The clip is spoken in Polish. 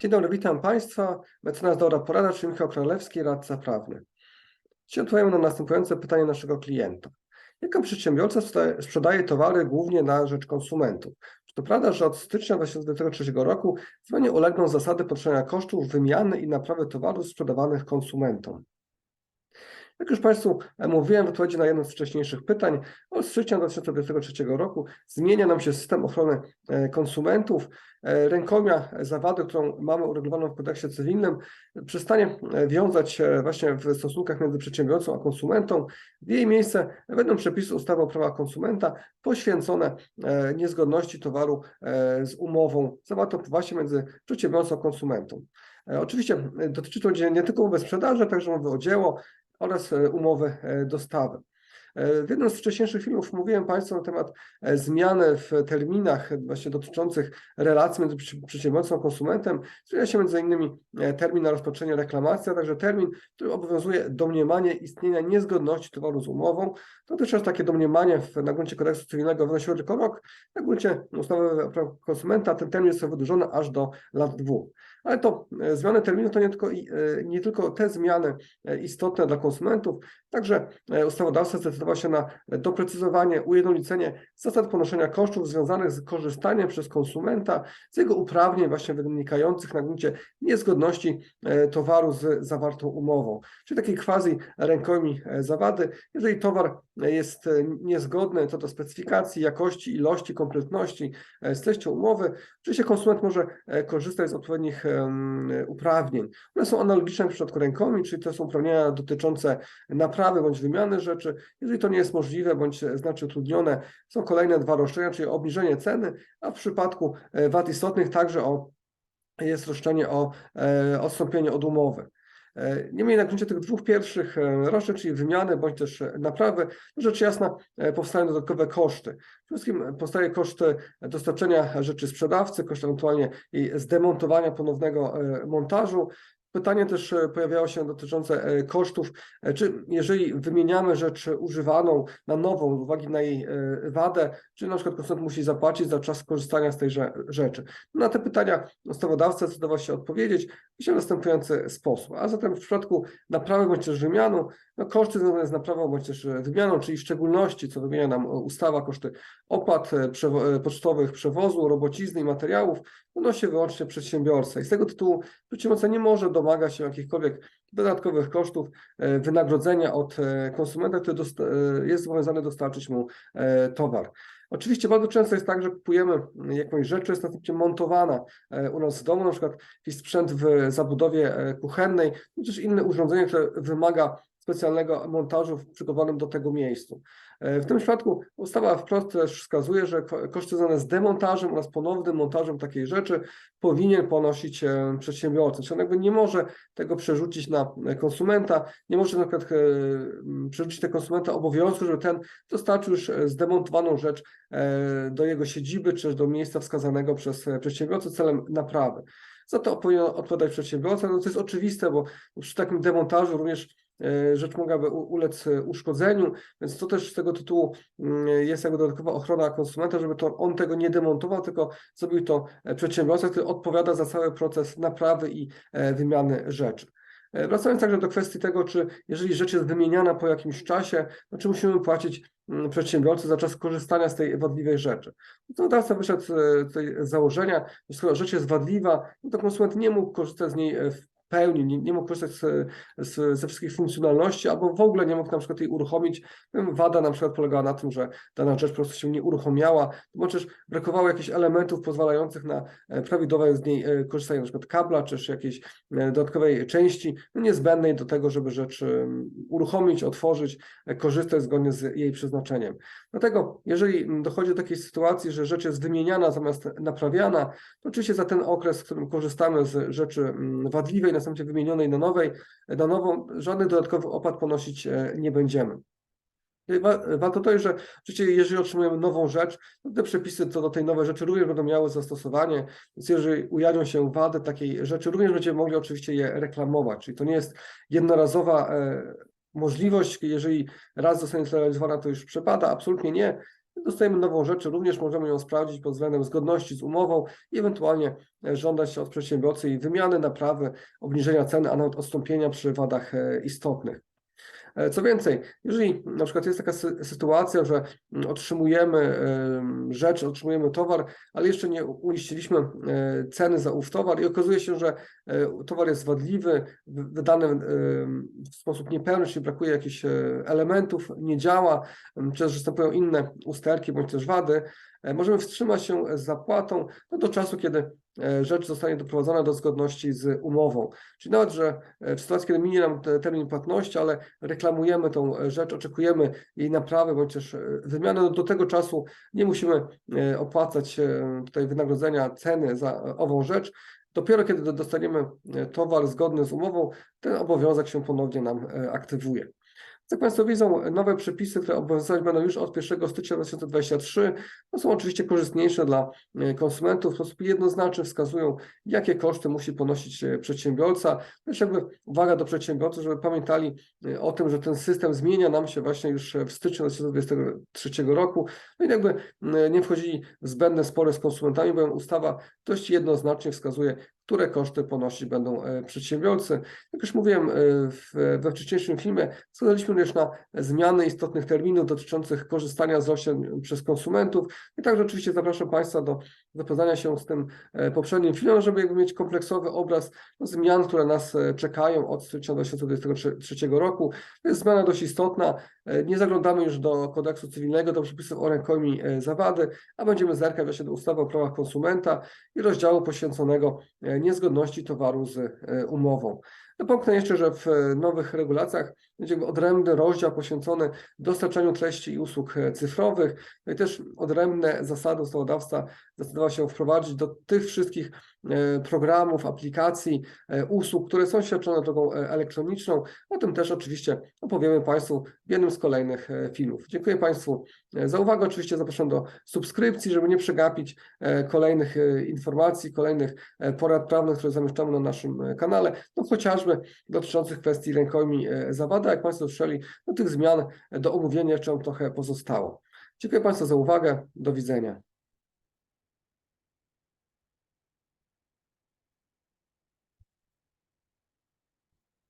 Dzień dobry, witam Państwa. Mecenas Dora Porada, czyli Michał Królewski, radca prawny. Dzisiaj na następujące pytanie naszego klienta. Jaka przedsiębiorca sprzedaje- sprzedaje towary głównie na rzecz konsumentów? Czy to prawda, że od stycznia 2023 roku zmianie ulegną zasady ponoszenia kosztów wymiany i naprawy towarów sprzedawanych konsumentom? Jak już Państwu e, mówiłem w odpowiedzi na jedno z wcześniejszych pytań, od stycznia 2023 roku zmienia nam się system ochrony e, konsumentów. E, Rękomia zawady, którą mamy uregulowaną w kodeksie cywilnym, przestanie wiązać się właśnie w stosunkach między przedsiębiorcą a konsumentą. W jej miejsce będą przepisy ustawy o prawach konsumenta poświęcone niezgodności towaru z umową zawartą właśnie między przedsiębiorcą a konsumentą. Oczywiście dotyczy to nie tylko umowy sprzedaży, także umowy o dzieło oraz e, umowy e, dostawy. E, W jednym z wcześniejszych filmów mówiłem Państwu na temat zmiany w terminach właśnie dotyczących relacji między przedsiębiorcą a konsumentem. Zmienia się między innymi termin na rozpatrzenie reklamacji, a także termin, który obowiązuje domniemanie istnienia niezgodności towaru z umową. Dotychczas takie domniemanie w, na gruncie kodeksu cywilnego wynosiło tylko rok, na gruncie ustawy o prawach konsumenta ten termin jest wydłużony aż do lat dwóch. Ale to e, zmiany terminu to nie tylko, e, nie tylko te zmiany e, istotne dla konsumentów, także ustawodawca zdecydował się na doprecyzowanie, ujednolicenie zasad ponoszenia kosztów związanych z korzystaniem przez konsumenta z jego uprawnień właśnie wynikających na gruncie niezgodności towaru z zawartą umową, czyli takiej quasi rękojmi zawady. Jeżeli towar jest e, niezgodny co do specyfikacji, jakości, ilości, kompletności e, z treścią umowy, oczywiście konsument może e, korzystać z odpowiednich uprawnień. One są analogiczne w przypadku rękomi, czyli to są uprawnienia dotyczące naprawy bądź wymiany rzeczy. Jeżeli to nie jest możliwe bądź znacznie utrudnione, są kolejne dwa roszczenia, czyli obniżenie ceny, a w przypadku wad istotnych także o, jest roszczenie o odstąpienie od umowy. E, Niemniej na gruncie tych dwóch pierwszych e, roszczeń, czyli wymiany bądź też e, naprawy, rzecz jasna powstają dodatkowe koszty. Przede wszystkim powstaje koszt dostarczenia rzeczy sprzedawcy, koszt ewentualnie jej zdemontowania ponownego montażu. Pytanie też e, pojawiało się dotyczące e, kosztów, e, czy jeżeli wymieniamy rzecz używaną na nową z uwagi na jej wadę, czy na przykład konsument musi zapłacić za czas korzystania z tejże rzeczy. Na te pytania ustawodawca zdecydował się odpowiedzieć w następujący sposób. A zatem w przypadku naprawy bądź też wymianu, no koszty związane z naprawą bądź też wymianą, czyli w szczególności, co wymienia nam ustawa, koszty opłat przewo- pocztowych, przewozu, robocizny i materiałów, ponosi wyłącznie przedsiębiorca. I z tego tytułu przedsiębiorca nie może domagać się jakichkolwiek dodatkowych kosztów e, wynagrodzenia od e, konsumenta, który e, jest zobowiązany dostarczyć mu towar. Oczywiście bardzo często jest tak, że kupujemy jakąś rzecz, jest następnie montowana u nas w domu, na przykład jakiś sprzęt w zabudowie kuchennej, czy też inne urządzenie, które wymaga specjalnego montażu przygotowanym do tego miejscu. E, W tym przypadku ustawa wprost też wskazuje, że ko- koszty związane z demontażem oraz ponownym montażem takiej rzeczy powinien ponosić e, przedsiębiorca. Czyli on jakby nie może tego przerzucić na e, konsumenta, nie może na przykład przerzucić tego konsumenta obowiązku, żeby ten dostarczył już zdemontowaną rzecz do jego siedziby czy do miejsca wskazanego przez przedsiębiorcę celem naprawy. Za to powinien odpowiadać przedsiębiorca. No to jest oczywiste, bo przy takim demontażu również rzecz mogłaby ulec e, uszkodzeniu, więc to też z tego tytułu mm, jest jakby dodatkowa ochrona konsumenta, żeby to on tego nie demontował, tylko zrobił to e, przedsiębiorca, który odpowiada za cały proces naprawy i e, wymiany rzeczy. E, Wracając także do kwestii tego, czy jeżeli rzecz jest wymieniana po jakimś czasie, no czy musimy płacić mm, przedsiębiorcy za czas korzystania z tej wadliwej rzeczy. Ustawodawca wyszedł e, tutaj z założenia, że skoro rzecz jest wadliwa, no to konsument nie mógł korzystać z niej e, w pełni, nie, nie mógł korzystać z, z, ze wszystkich funkcjonalności, albo w ogóle nie mógł na przykład jej uruchomić. Wiem, Wada na przykład polegała na tym, że dana rzecz po prostu się nie uruchomiała, bądź też brakowało jakichś elementów pozwalających na e, prawidłowe z niej e, korzystanie, na przykład kabla, czy jakiejś e, dodatkowej części no, niezbędnej do tego, żeby rzecz uruchomić, otworzyć, korzystać zgodnie z jej przeznaczeniem. Dlatego, jeżeli dochodzi do takiej sytuacji, że rzecz jest wymieniana zamiast naprawiana, to oczywiście za ten okres, w którym korzystamy z rzeczy mm, wadliwej, następnie wymienionej na nowej, na nową, żadnych dodatkowych opłat ponosić e, nie będziemy. I wa- Warto dodać, że oczywiście jeżeli otrzymujemy nową rzecz, to te przepisy co do tej nowej rzeczy również będą miały zastosowanie, więc jeżeli ujawnią się wady takiej rzeczy, również będziemy mogli oczywiście je reklamować, czyli to nie jest jednorazowa e, możliwość, jeżeli raz zostanie zrealizowana, to już przepada, absolutnie nie. Dostajemy nową rzecz, również możemy ją sprawdzić pod względem zgodności z umową i ewentualnie e, żądać od przedsiębiorcy jej wymiany, naprawy, obniżenia ceny, a nawet odstąpienia przy wadach e, istotnych. E, Co więcej, jeżeli na przykład jest taka sy- sytuacja, że otrzymujemy em, rzecz, otrzymujemy towar, ale jeszcze nie uiściliśmy e, ceny za ów towar i okazuje się, że e, towar jest wadliwy, wy- wydany w sposób niepełny, czyli brakuje jakichś elementów, nie działa, czy też występują inne usterki bądź też wady, możemy wstrzymać się z zapłatą no, do czasu, kiedy rzecz zostanie doprowadzona do zgodności z umową. Czyli nawet, że e, w sytuacji, kiedy minie nam te- termin płatności, ale reklamujemy tą e, rzecz, oczekujemy jej naprawy bądź też e, wymiany, no do tego czasu nie musimy e, opłacać e, tutaj wynagrodzenia ceny za e, ową rzecz. Dopiero kiedy do- dostaniemy e, towar zgodny z umową, ten obowiązek się ponownie nam e, aktywuje. Jak Państwo widzą, nowe przepisy, które obowiązywać będą już od 1 stycznia 2023, no są oczywiście korzystniejsze dla e, konsumentów, w sposób jednoznaczny wskazują, jakie koszty musi ponosić e, przedsiębiorca. Też jakby uwaga do przedsiębiorców, żeby pamiętali e, o tym, że ten system zmienia nam się właśnie już w styczniu 2023 roku. No i jakby nie wchodzili w zbędne spory z konsumentami, bowiem ustawa dość jednoznacznie wskazuje, które koszty ponosić będą e, przedsiębiorcy. Jak już mówiłem e, w, we wcześniejszym filmie, wskazaliśmy również na zmiany istotnych terminów dotyczących korzystania z roślin przez konsumentów. I także oczywiście zapraszam Państwa do zapoznania się z tym e, poprzednim filmem, żeby jakby mieć kompleksowy obraz no, zmian, które nas czekają od stycznia 2023 roku. To jest zmiana dość istotna. Nie zaglądamy już do kodeksu cywilnego, do przepisów o rękojmi zawady, a będziemy zerkać właśnie do ustawy o prawach konsumenta i rozdziału poświęconego niezgodności towaru z e, umową. Napomknę jeszcze, że w e, nowych regulacjach będzie odrębny rozdział poświęcony dostarczaniu treści i usług e, cyfrowych, no i też odrębne zasady ustawodawca zdecydował się wprowadzić do tych wszystkich e, programów, aplikacji, usług, które są świadczone drogą elektroniczną. O tym też oczywiście opowiemy Państwu w jednym z kolejnych filmów. Dziękuję Państwu za uwagę. Oczywiście zapraszam do subskrypcji, żeby nie przegapić kolejnych informacji, kolejnych porad prawnych, które zamieszczamy na naszym kanale, no chociażby dotyczących kwestii rękojmi e, zawada. Jak Państwo słyszeli, no tych zmian do omówienia jeszcze trochę pozostało. Dziękuję Państwu za uwagę. Do widzenia.